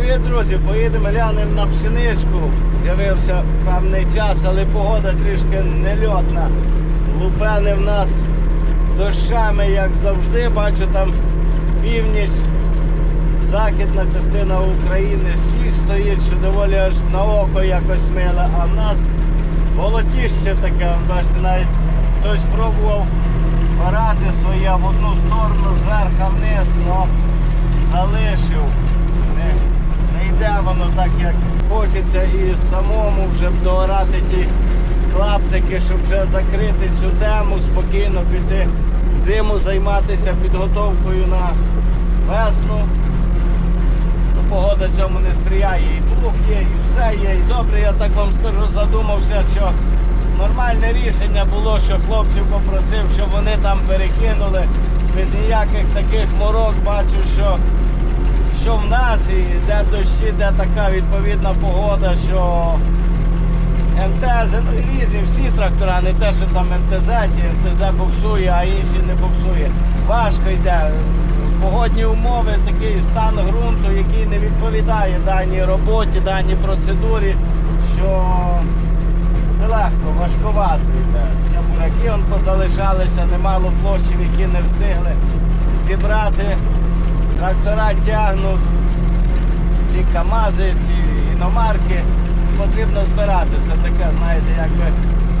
Привіт, друзі! Поїдемо глянемо на пшеничку. З'явився певний час, але погода трішки нельотна. Лупени в нас дощами, як завжди. Бачу там північ, західна частина України. Сніг стоїть, що доволі аж на око якось миле, а в нас болотіще таке. Бачите, навіть хтось пробував орати своє в одну сторону, зверху вниз, але залишив. Не йде воно так, як хочеться і самому вже доорати ті клаптики, щоб вже закрити цю тему, спокійно піти в зиму, займатися підготовкою на весну. Ну, погода цьому не сприяє. І плуг є, і все є. І добре, я так вам скажу, задумався, що нормальне рішення було, що хлопців попросив, щоб вони там перекинули без ніяких таких морок. Бачу, що, що в нас і дощі, де така відповідна погода, що МТЗ, ну різні всі трактора, не те, що там МТЗ, ті МТЗ боксує, а інші не боксує. Важко йде. Погодні умови, такий стан ґрунту, який не відповідає даній роботі, даній процедурі, що нелегко, важкувато йде. Ці бураки позалишалися, немало площів, які не встигли зібрати. Трактора тягнуть ці КАМАЗи, ці іномарки потрібно збирати. Це таке, знаєте, якби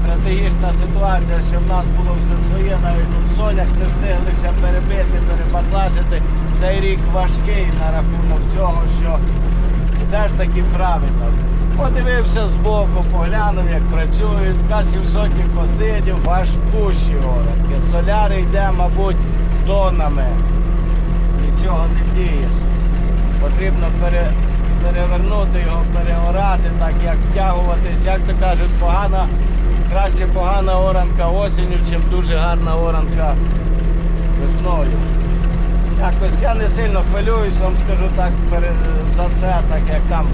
стратегічна ситуація, що в нас було все своє, навіть тут сонях не встигли ще перебити, перебаклажити. Цей рік важкий на рахунок цього, що все ж таки правильно. Подивився збоку, поглянув, як працюють, К-700 посидів, важкущі оранки. Соляри йде, мабуть, тонами. Нічого не дієш потрібно пере, перевернути його, переорати, так як втягуватись, як то кажуть, погана, краще погана оранка осінню, чим дуже гарна оранка весною. Якось я не сильно хвилююсь, вам скажу так за це, так як там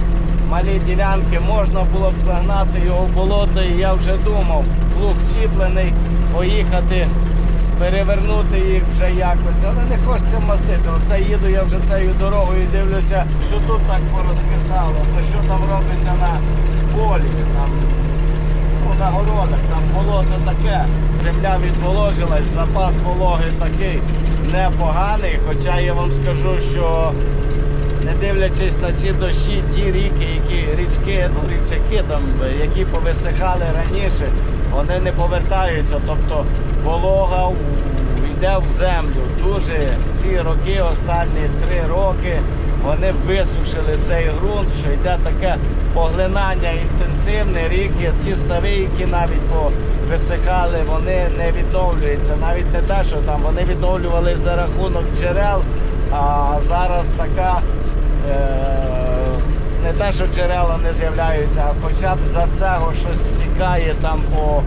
малі ділянки можна було б загнати його в болото, і я вже думав, плуг чіплений, поїхати перевернути їх вже якось, але не хочеться мастити. Оце їду я вже цією дорогою і дивлюся, що тут так порозкисало, то що там робиться на полі, там, ну, на городах, там болото таке. Земля відволожилась, запас вологи такий непоганий, хоча я вам скажу, що не дивлячись на ці дощі, ті ріки, які річки, ну рівчаки там, які повисихали раніше, вони не повертаються. Тобто волога йде в землю. Дуже ці роки, останні три роки, вони висушили цей ґрунт, що йде таке поглинання інтенсивне, ріки, ті стави, які навіть висихали, вони не відновлюються. Навіть не те, що там вони відновлювалися за рахунок джерел, а зараз така. Е, не те, що джерела не з'являються, а хоча б за цього щось стікає там по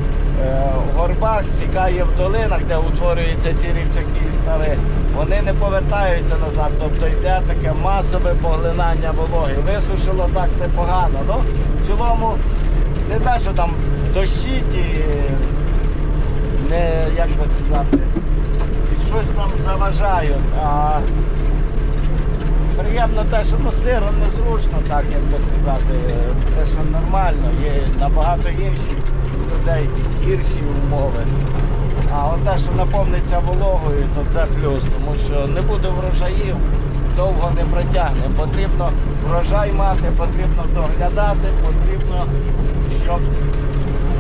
е, горбах, стікає в долинах, де утворюються ці рівчаки і стави, вони не повертаються назад. Тобто йде таке масове поглинання вологи. Висушило так непогано. Ну, в цілому не те, що там дощі ті, не як би сказати, щось там заважають. А Приємно те, що ну, сиро незручно, так як би сказати. Це ще нормально, є набагато інші людей гірші умови. А от те, що наповниться вологою, то це плюс, тому що не буде врожаїв, довго не протягне. Потрібно врожай мати, потрібно доглядати, потрібно, щоб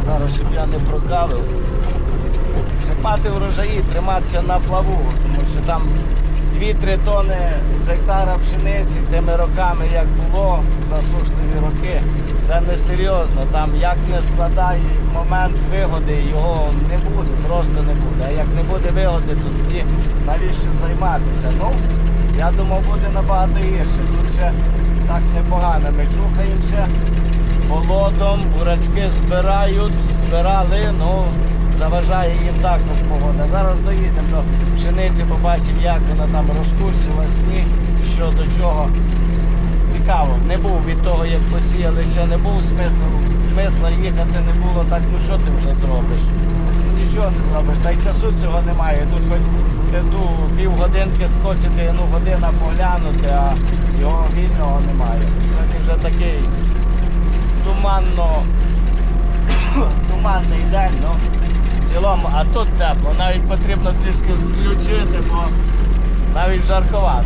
зараз щоб я не прокавив. Мати врожаї, триматися на плаву, тому що там 2-3 тони з гектара пшениці тими роками, як було засушливі роки, це не серйозно. Там як не складає момент вигоди, його не буде, просто не буде. А як не буде вигоди, то тоді навіщо займатися? Ну, я думав, буде набагато гірше. Тут ще так непогано. Ми чухаємося болотом, бурачки збирають, збирали, ну заважає їм також погода. Зараз доїдемо до пшениці, побачимо, як вона там розкущила сніг, що до чого. Цікаво, не був від того, як посіяли, ще не був смислу, смисла їхати не було, так ну що ти вже зробиш? Нічого не зробиш, та й часу цього немає. Тут хоч ту півгодинки скочити, ну година поглянути, а його вільного немає. такий туманно, туманний день, ну, цілому, а тут тепло. Навіть потрібно трішки включити, бо навіть жарковато.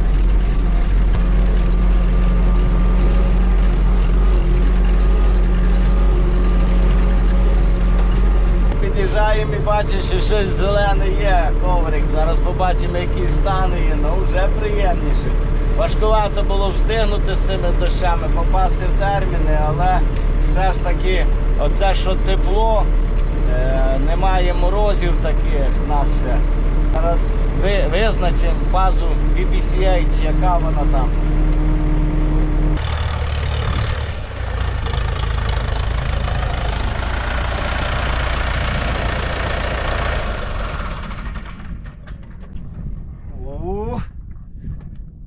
Під'їжджаємо і бачимо, що щось зелене є, коврик. Зараз побачимо, який стан є, ну вже приємніше. Важкувато було встигнути з цими дощами, попасти в терміни, але все ж таки, оце що тепло, немає морозів таких в нас ще. Зараз ви, визначимо фазу BPCH, яка вона там.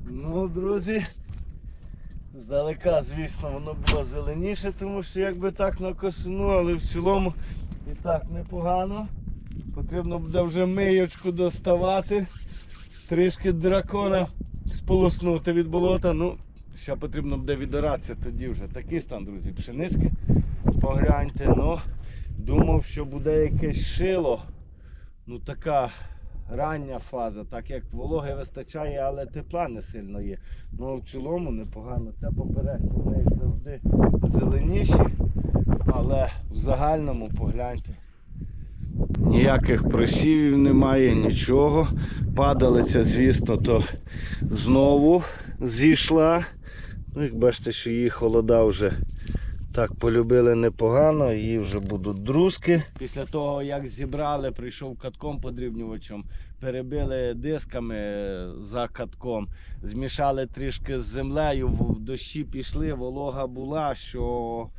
Ну, друзі, здалека, звісно, воно було зеленіше, тому що якби так на косину, але в цілому і так непогано. Потрібно буде вже миючку доставати, трішки дракона сполоснути від болота. Ну, ще потрібно буде відоратися тоді вже. Такий стан, друзі, пшенички. Погляньте, ну, думав, що буде якесь шило. Ну така рання фаза, так як вологи вистачає, але тепла не сильно є. Ну в цілому непогано. Це поперечні, вони як завжди зеленіші, але в загальному погляньте. Ніяких просівів немає, нічого. Падалиця, звісно, то знову зійшла. Ну, як бачите, що її холода вже так полюбили непогано, її вже будуть друзки. Після того, як зібрали, прийшов катком подрібнювачем, перебили дисками за катком, змішали трішки з землею, в дощі пішли, волога була, що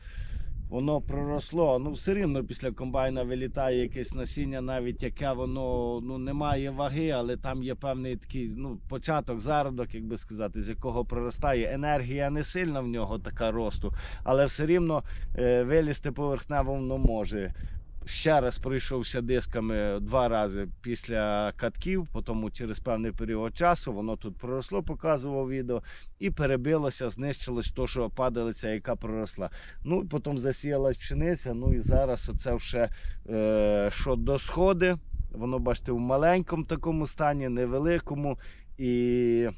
воно проросло. Ну, все рівно після комбайна вилітає якесь насіння, навіть яке воно ну, не має ваги, але там є певний такий ну, початок, зародок, як би сказати, з якого проростає. Енергія не сильна в нього така росту, але все рівно е, вилізти поверхнево воно може. Ще раз пройшовся дисками два рази після катків, потім через певний період часу воно тут проросло, показував відео, і перебилося, знищилось то, що падалиця, яка проросла. Ну, потім засіялась пшениця. Ну і зараз оце вже е, що до сходи. Воно, бачите, в маленькому такому стані, невеликому. І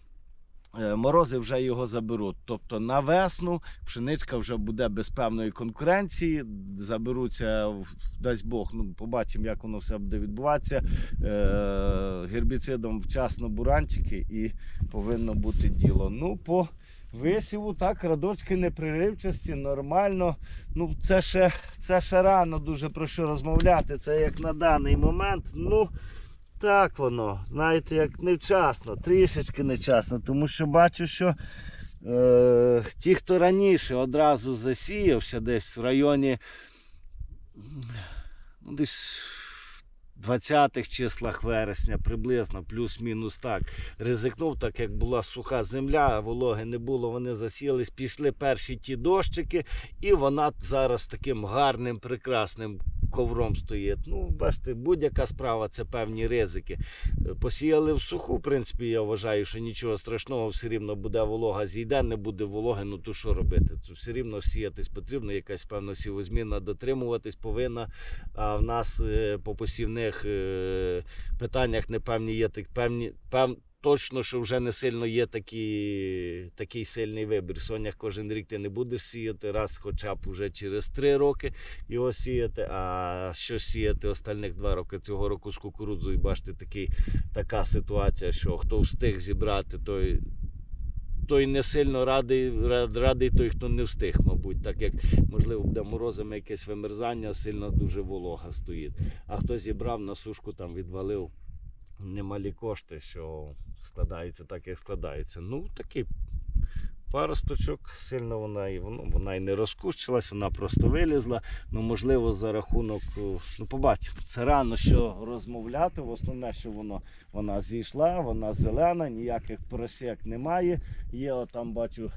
морози вже його заберуть. Тобто на весну пшеничка вже буде без певної конкуренції. Заберуться, дасть Бог, ну побачимо, як воно все буде відбуватися. Е, гербіцидом вчасно буранчики і повинно бути діло. Ну, по висіву так, радочки неприривчасті, нормально. Ну, це ще, це ще рано дуже про що розмовляти. Це як на даний момент. Ну, так воно, знаєте, як невчасно, трішечки невчасно, тому що бачу, що е, ті, хто раніше одразу засіявся десь в районі ну, десь 20-х числах вересня, приблизно, плюс-мінус так, ризикнув, так як була суха земля, вологи не було, вони засіялись, пішли перші ті дощики, і вона зараз таким гарним, прекрасним ковром стоїть. Ну, бачите, будь-яка справа це певні ризики. Е, Посіяли в суху, в принципі, я вважаю, що нічого страшного, все рівно буде волога, зійде, не буде вологи, ну то що робити? То все рівно сіятись потрібно, якась певна сівозміна дотримуватись повинна. А в нас е, по посівних е, питаннях непевні є так певні. Пев, Точно, що вже не сильно є такі, такий сильний вибір. Сонях кожен рік ти не будеш сіяти, раз хоча б уже через три роки його сіяти. А що сіяти остальних два роки цього року з кукурудзою, бачите, такий, така ситуація, що хто встиг зібрати, той, той не сильно радий, рад- радий той, хто не встиг, мабуть, так як можливо буде морозами якесь вимерзання, сильно дуже волога стоїть. А хто зібрав на сушку, там відвалив немалі кошти, що складається так, як складається. Ну, такий паросточок, сильно вона і воно, вона і не розкущилась, вона просто вилізла. Ну, можливо, за рахунок, ну побачимо. Це рано що розмовляти. В основне, що воно вона зійшла, вона зелена, ніяких просік немає. Є отам бачу.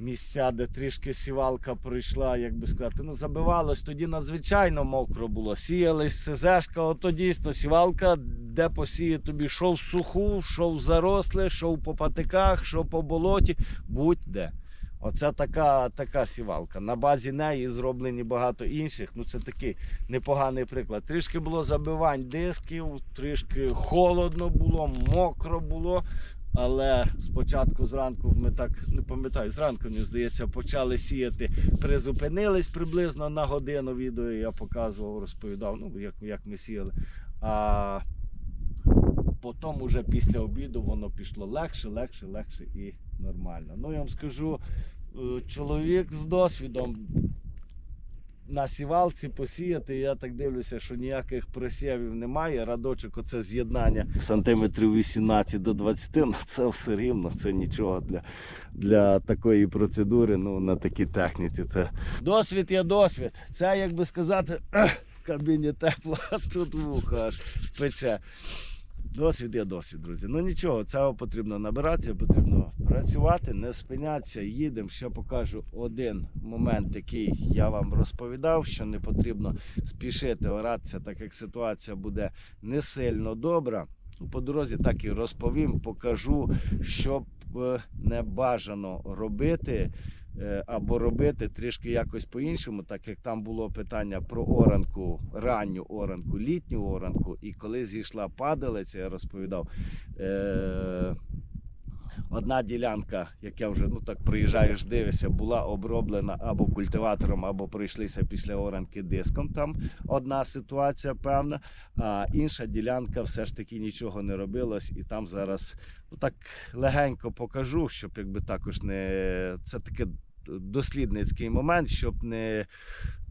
Місця, де трішки сівалка пройшла, як би сказати, ну забивалось, тоді надзвичайно мокро було. Сіялись СЗшка, ото дійсно сівалка, де посіє тобі, що в суху, що в заросле, що в попатиках, що по болоті, будь-де. Оце така, така сівалка. На базі неї зроблені багато інших. Ну це такий непоганий приклад. Трішки було забивань дисків, трішки холодно було, мокро було. Але спочатку зранку ми так не пам'ятаю, зранку мені здається, почали сіяти, призупинились приблизно на годину відео. Я показував, розповідав, ну як, як ми сіяли. А потім уже після обіду воно пішло легше, легше, легше і нормально. Ну я вам скажу, е, чоловік з досвідом на сівалці посіяти, я так дивлюся, що ніяких просівів немає. Радочок, оце з'єднання сантиметрів 18 до 20, ну це все рівно, це нічого для, для такої процедури, ну на такій техніці. Це досвід є досвід. Це, як би сказати, в кабіні тепло, а тут вуха аж пече. Досвід є досвід, друзі. Ну нічого, цього потрібно набиратися, потрібно працювати, не спинятися, їдемо. Ще покажу один момент, який я вам розповідав, що не потрібно спішити оратися, так як ситуація буде не сильно добра. Ну, По дорозі так і розповім, покажу, щоб е, не бажано робити е, або робити трішки якось по-іншому, так як там було питання про оранку, ранню оранку, літню оранку, і коли зійшла падалиця, я розповідав. Е- Одна ділянка, як я вже ну так приїжджаєш, дивишся, була оброблена або культиватором, або пройшлися після оранки диском. Там одна ситуація певна, а інша ділянка все ж таки нічого не робилось, і там зараз ну так легенько покажу, щоб якби також не це таке дослідницький момент, щоб не.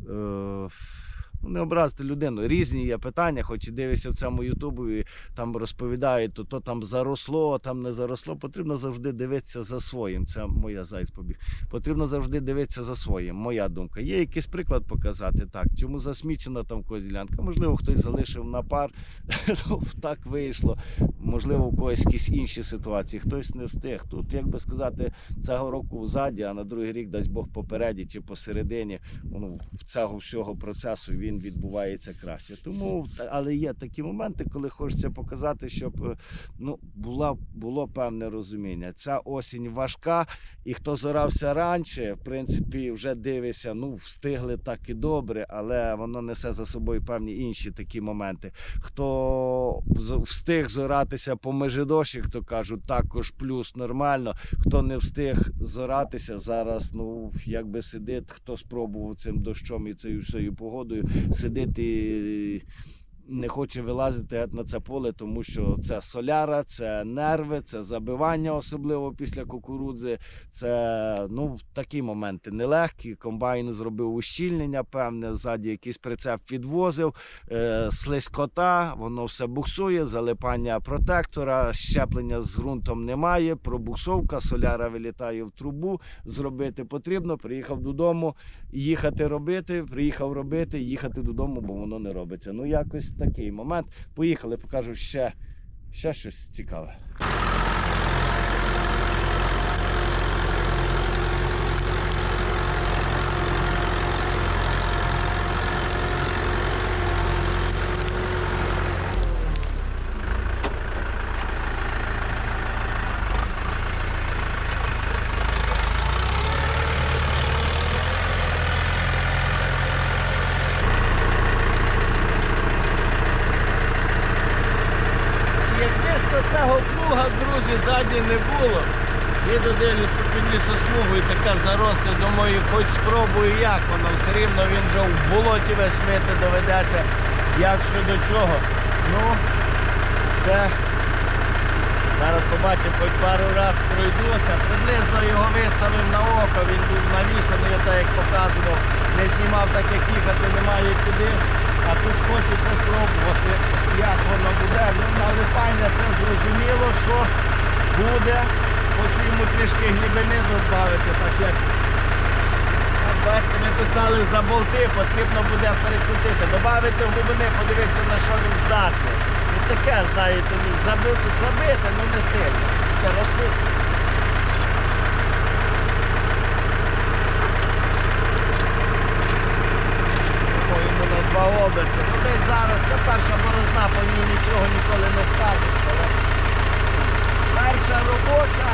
Е... Ну, не образити людину. Різні є питання, хоч і дивишся в цьому Ютубі, там розповідають, то, то там заросло, там не заросло. Потрібно завжди дивитися за своїм. Це моя зайць побіг. Потрібно завжди дивитися за своїм. Моя думка. Є якийсь приклад показати, так. Чому засмічена там ділянка? Можливо, хтось залишив на пар, ну, так вийшло. Можливо, у когось якісь інші ситуації, хтось не встиг. Тут, як би сказати, цього року ззаді, а на другий рік дасть Бог попереді чи посередині ну, цього всього процесу він відбувається краще. Тому, але є такі моменти, коли хочеться показати, щоб е, ну, була, було певне розуміння. Ця осінь важка, і хто зорався раніше, в принципі, вже дивиться, ну, встигли так і добре, але воно несе за собою певні інші такі моменти. Хто встиг зоратися по межидоші, хто кажуть, також плюс нормально. Хто не встиг зоратися зараз, ну якби сидить, хто спробував цим дощом і цією всією погодою, сидить і не хоче вилазити на це поле, тому що це соляра, це нерви, це забивання, особливо після кукурудзи. Це ну такі моменти нелегкі. Комбайн зробив ущільнення, певне, ззаді якийсь прицеп відвозив, е, слизькота, воно все буксує, залипання протектора, щеплення з ґрунтом немає, пробуксовка, соляра вилітає в трубу. Зробити потрібно. Приїхав додому, їхати робити, приїхав робити, їхати додому, бо воно не робиться. Ну, якось такий момент. Поїхали, покажу ще, ще щось цікаве. Якби ж то цього плуга, друзі, ззаді не було. Їду дивлюсь по підлісу смугу і така заросла, думаю, хоч спробую як воно, все рівно він вже в болоті весь мити доведеться, як що до чого. Ну, це зараз побачимо, хоч пару раз пройдуся. Приблизно його виставив на око, він був навішаний, так як показував, не знімав так, як їхати немає куди. А тут хочеться спробувати, як воно буде. Ну, налипання це зрозуміло, що буде. Хочу йому трішки глибини додати, так як бачите, ми писали за болти, потрібно буде перекрутити. Добавити глибини, подивитися на що він здатний. Ну таке, знаєте, ну, забити, забити, ну не сильно. Це розсудно. Ну десь зараз це перша борозна, по ній нічого ніколи не скажеш. Але перша робоча.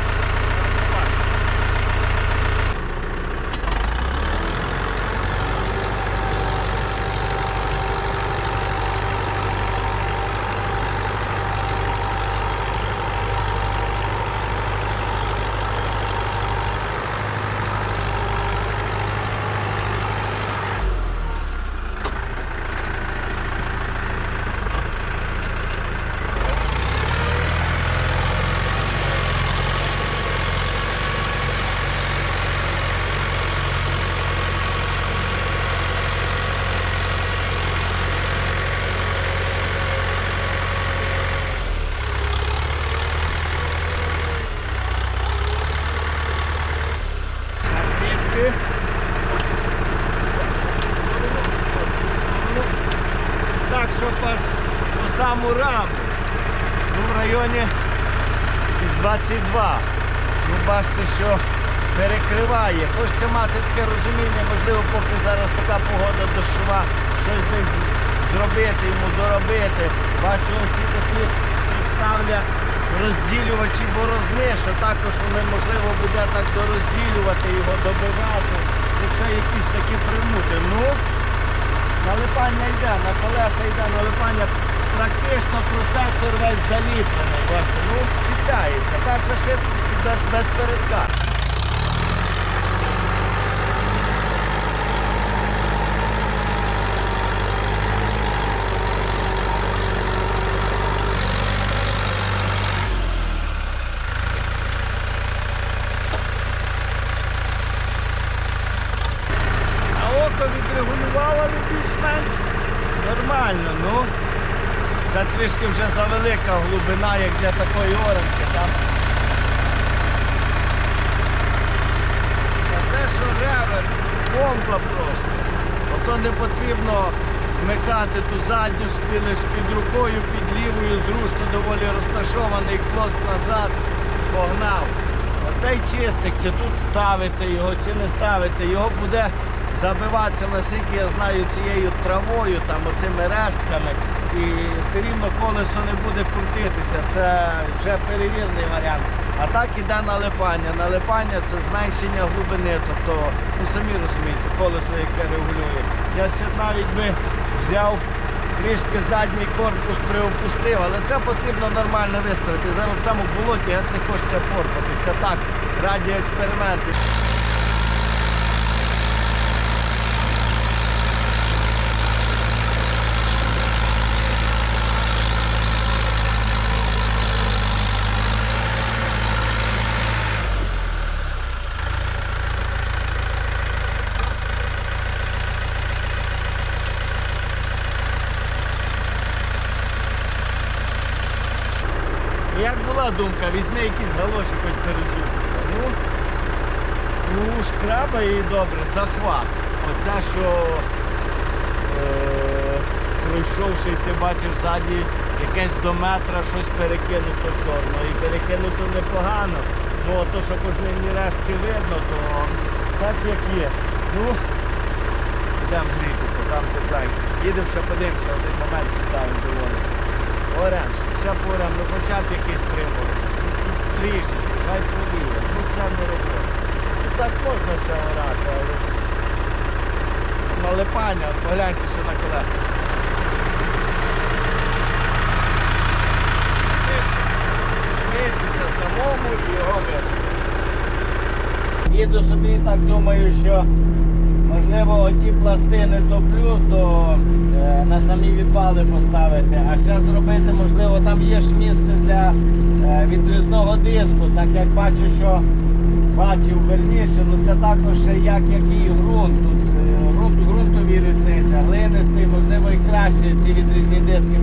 Трішки. Так, щоб аж по саму раму. Ну, в районі із 22. Ну, бачите, що перекриває. Хочеться мати таке розуміння, можливо, поки зараз така погода дощова, щось десь зробити, йому доробити. Бачу, оці такі ставлять розділювачі борозни, що також вони, можливо, буде так дорозділювати його, добивати. Якщо якісь такі примути. Ну, Налипання йде, на колеса йде налипання. Практично протектор весь заліплений. Бачите, ну чіпляється. Перша швидкість без, без передка. А око відрегулювало від більш-менш нормально, ну. Це трішки вже завелика глибина, як для такої оранки. Там. Це що реверс, бомба просто. Ото не потрібно вмикати ту задню спілиш під рукою, під лівою, зручно доволі розташований, клос назад, погнав. Оцей чистик, чи тут ставити його, чи не ставити, його буде забиватися, наскільки я знаю, цією травою, там оцими рештками. І все рівно колесо не буде крутитися. Це вже перевірений варіант. А так іде налипання. Налипання це зменшення глибини. Тобто, ну самі розумієте, колесо, яке регулює. Я ще навіть би взяв трішки задній корпус приопустив, але це потрібно нормально виставити. Зараз в цьому болоті не хочеться порпатися. Так, раді експериментів. Як була думка, візьми якісь галоші, хоч перезутися. Ну, ну, шкраба і добре, захват. Оце, що е, пройшовши, ти бачив ззаді якесь до метра щось перекинуто чорно. І перекинуто непогано. Ну, а то, що кожні рештки видно, то так як є. Ну, йдемо грітися, там тепленько. Їдемо подивимося, один момент цікавий доволі. Орем, ще порем, ну хоча б якийсь примор. Ну, трішечки, хай провіє. Ну це не робота. Ну так можна все орати, але ж налипання, погляньте ще на колеса. Митися самому і мити. Їду собі і так думаю, що можливо оті пластини то плюс до е, на самі відпали поставити, а ще зробити, можливо, там є ж місце для е, відрізного диску, так як бачу, що бачив верніше, ну це також ще як який ґрунт. Тут е, ґрунт, ґрунтові різниця, глинистий, можливо, і краще ці відрізні диски.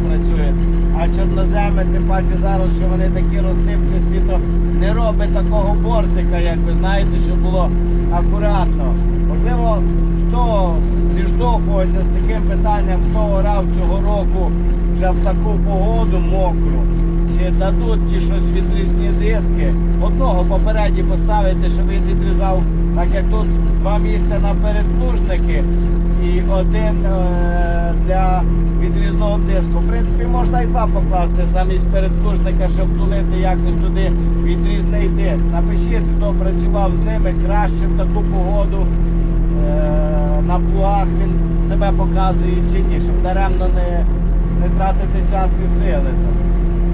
А чорноземи, тим паче зараз, що вони такі розсипчасті, то не робить такого бортика, як ви знаєте, щоб було акуратно. Можливо, хто зіштовхувався з таким питанням, хто орав цього року вже в таку погоду мокру, чи дадуть ті щось відрізні диски, одного попереді поставити, щоб він відрізав, так як тут два місця на передплужники і один е, для відрізного диску. В принципі, можна і два покласти замість передплужника, щоб тулити якось туди відрізний диск. Напишіть, хто працював з ними краще в таку погоду. Е, на плугах він себе показує чи ні, щоб даремно не, не тратити час і сили.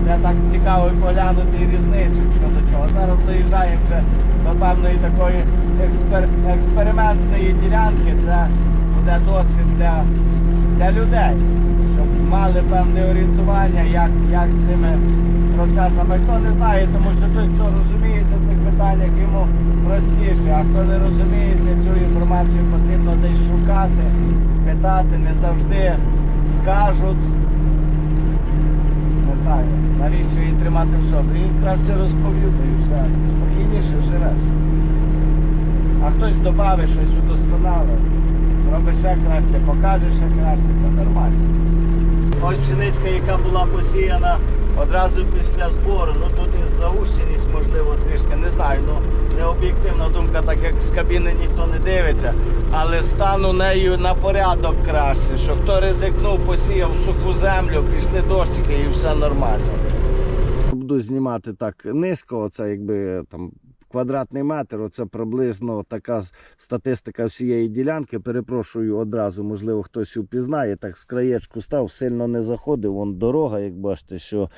Це так цікаво поглянути різницю, що до чого. Зараз доїжджає вже до певної такої експер, експериментної ділянки. Це буде досвід для, для людей, щоб мали певне орієнтування, як, як з цими процесами. Хто не знає, тому що той, хто розуміється в цих питаннях, йому простіше, а хто не розуміється, цю інформацію потрібно десь шукати, питати, не завжди скажуть. Не знаю, навіщо її тримати в собі. І краще розповів, і все. Спокійніше живеш. а хтось додавить щось удосконале, Робиш ще краще, покажеш ще краще, це нормально. Ось пшеницька, яка була посіяна одразу після збору. Ну тут і заущеність, можливо, трішки не знаю. Ну не об'єктивна думка, так як з кабіни ніхто не дивиться. Але стану нею на порядок краще. Що хто ризикнув, посіяв суху землю, пішли дощики і все нормально. Буду знімати так низько, оце якби там. Квадратний метр, оце приблизно така статистика всієї ділянки. Перепрошую одразу, можливо, хтось упізнає. Так з краєчку став, сильно не заходив. Вон дорога, як бачите, що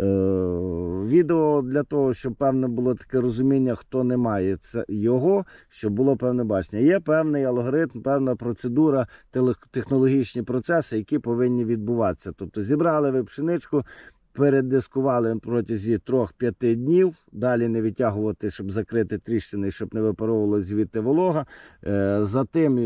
е, відео для того, щоб певне було таке розуміння, хто не має це його, щоб було певне бачення. Є певний алгоритм, певна процедура, технологічні процеси, які повинні відбуватися. Тобто зібрали ви пшеничку. Передискували протязі 3-5 днів, далі не відтягувати, щоб закрити тріщини, щоб не випаровувало звідти волога. Е, Затим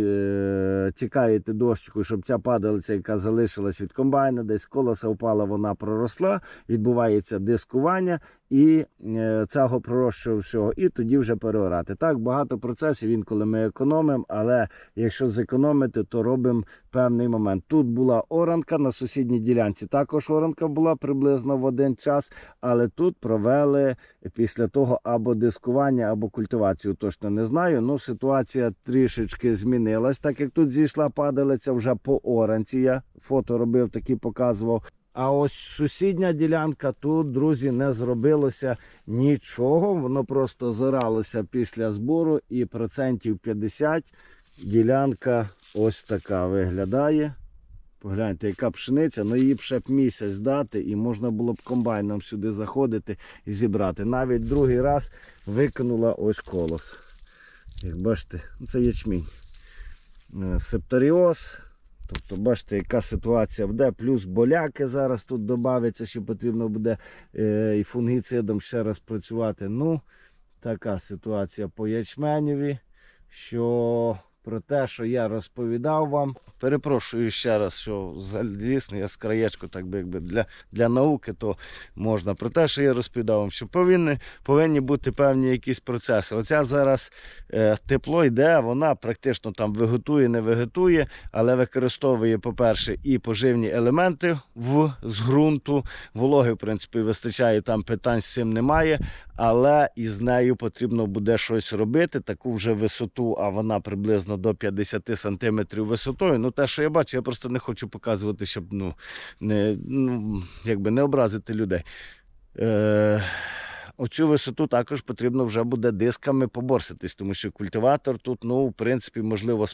чекаєте дощику, щоб ця падалиця, яка залишилась від комбайна, десь колоса впала, вона проросла, відбувається дискування і е, цього пророщого всього, і тоді вже переорати. Так, багато процесів інколи ми економимо, але якщо зекономити, то робимо певний момент. Тут була оранка на сусідній ділянці. Також оранка була приблизно в один час, але тут провели після того або дискування, або культивацію. Точно не знаю. Ну ситуація трішечки змінилась, так як тут зійшла падалиця вже по оранці. Я фото робив, такі показував. А ось сусідня ділянка тут, друзі, не зробилося нічого. Воно просто зоралося після збору, і процентів 50 ділянка ось така виглядає. Погляньте, яка пшениця, ну її б ще б місяць дати, і можна було б комбайном сюди заходити і зібрати. Навіть другий раз викинула ось колос. Як бачите, це ячмінь. Е, Септоріоз. Тобто, бачите, яка ситуація буде. Плюс боляки зараз тут додаються, що потрібно буде е, і фунгіцидом ще раз працювати. Ну, така ситуація по ячменєві, що про те, що я розповідав вам. Перепрошую ще раз, що звісно, я з краєчку, так би якби для, для науки, то можна. Про те, що я розповідав вам, що повинні, повинні бути певні якісь процеси. Оця зараз е, тепло йде, вона практично там виготує, не виготує, але використовує, по-перше, і поживні елементи в, з ґрунту. Вологи, в принципі, вистачає, там питань з цим немає. Але із нею потрібно буде щось робити, таку вже висоту, а вона приблизно до 50 см висотою. Ну, те, що я бачу, я просто не хочу показувати, щоб ну, не, ну, якби не образити людей. Е, Оцю висоту також потрібно вже буде дисками поборситись, тому що культиватор тут, ну, в принципі, можливо,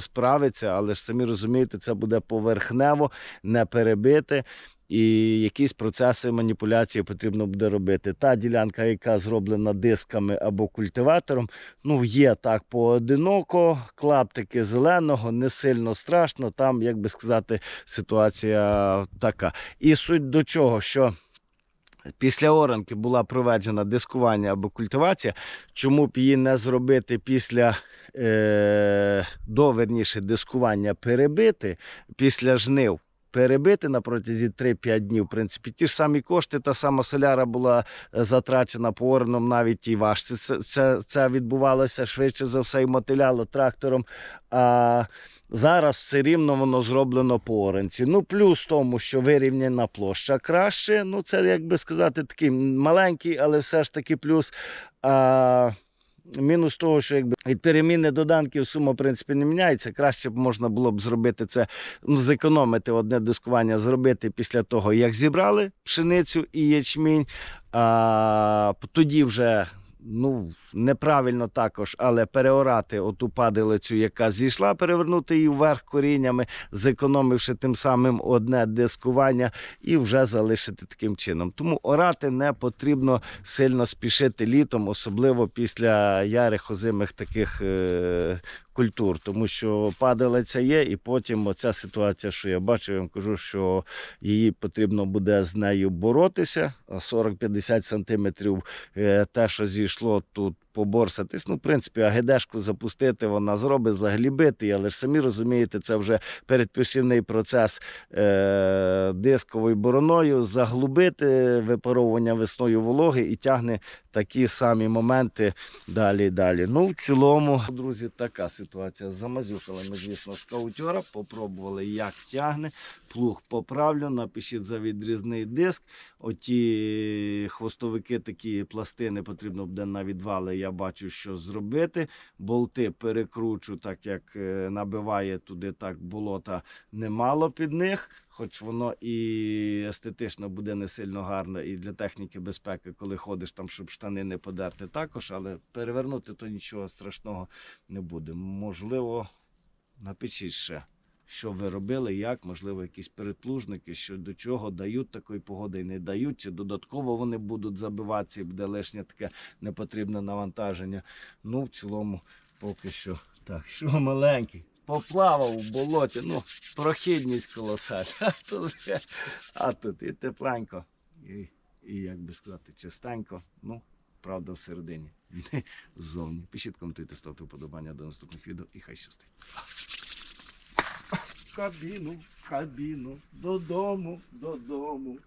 справиться, але ж самі розумієте, це буде поверхнево, не перебити. І якісь процеси маніпуляції потрібно буде робити. Та ділянка, яка зроблена дисками або культиватором, ну є так поодиноко, клаптики зеленого, не сильно страшно. Там, як би сказати, ситуація така. І суть до чого, що. Після оранки була проведена дискування або культивація. Чому б її не зробити після е, до верніше дискування перебити після жнив? Перебити на протязі 3-5 днів. В принципі, ті ж самі кошти, та сама соляра була е, затрачена по оранам, навіть і важче. Це, це, це відбувалося швидше за все і мотиляло трактором. А Зараз все рівно воно зроблено по оранці. Ну, плюс тому, що вирівняна площа краще. Ну, це, як би сказати, такий маленький, але все ж таки плюс. А, мінус того, що якби від переміни доданків сума, в принципі, не міняється. Краще б можна було б зробити це, ну, зекономити одне дискування, зробити після того, як зібрали пшеницю і ячмінь. А, тоді вже ну, неправильно також, але переорати оту падалицю, яка зійшла, перевернути її вверх коріннями, зекономивши тим самим одне дискування, і вже залишити таким чином. Тому орати не потрібно сильно спішити літом, особливо після ярих озимих таких. Е- Культур, тому що падалиця є, і потім оця ситуація, що я бачу, я вам кажу, що її потрібно буде з нею боротися. А 40-50 сантиметрів е, те, що зійшло тут поборсатись. Ну, в принципі, агедешку запустити, вона зробить, заглібити, але ж самі розумієте, це вже передпосівний процес е, дисковою бороною, заглубити випаровування весною вологи і тягне такі самі моменти далі далі. Ну, в цілому, друзі, така ситуація. Замазюкали ми, звісно, скаутера, попробували, як тягне. Плуг поправлю, напишіть за відрізний диск. Оті хвостовики, такі пластини потрібно буде на відвали. Я бачу, що зробити. Болти перекручу, так як е, набиває туди так болота немало під них. Хоч воно і естетично буде не сильно гарно, і для техніки безпеки, коли ходиш там, щоб штани не подерти також, але перевернути то нічого страшного не буде. Можливо, напишіть ще, що ви робили, як, можливо, якісь передплужники, що до чого дають такої погоди і не дають, чи додатково вони будуть забиватися і буде лишнє таке непотрібне навантаження. Ну, в цілому, поки що так. Що маленький? Поплавав у болоті, ну, прохідність колосальна. А тут, а тут і тепленько, і, і як би сказати, чистенько. Ну, правда, всередині, не ззовні. Пишіть, коментуйте, ставте вподобання до наступних відео і хай щастить. Кабіну, кабіну, додому, додому.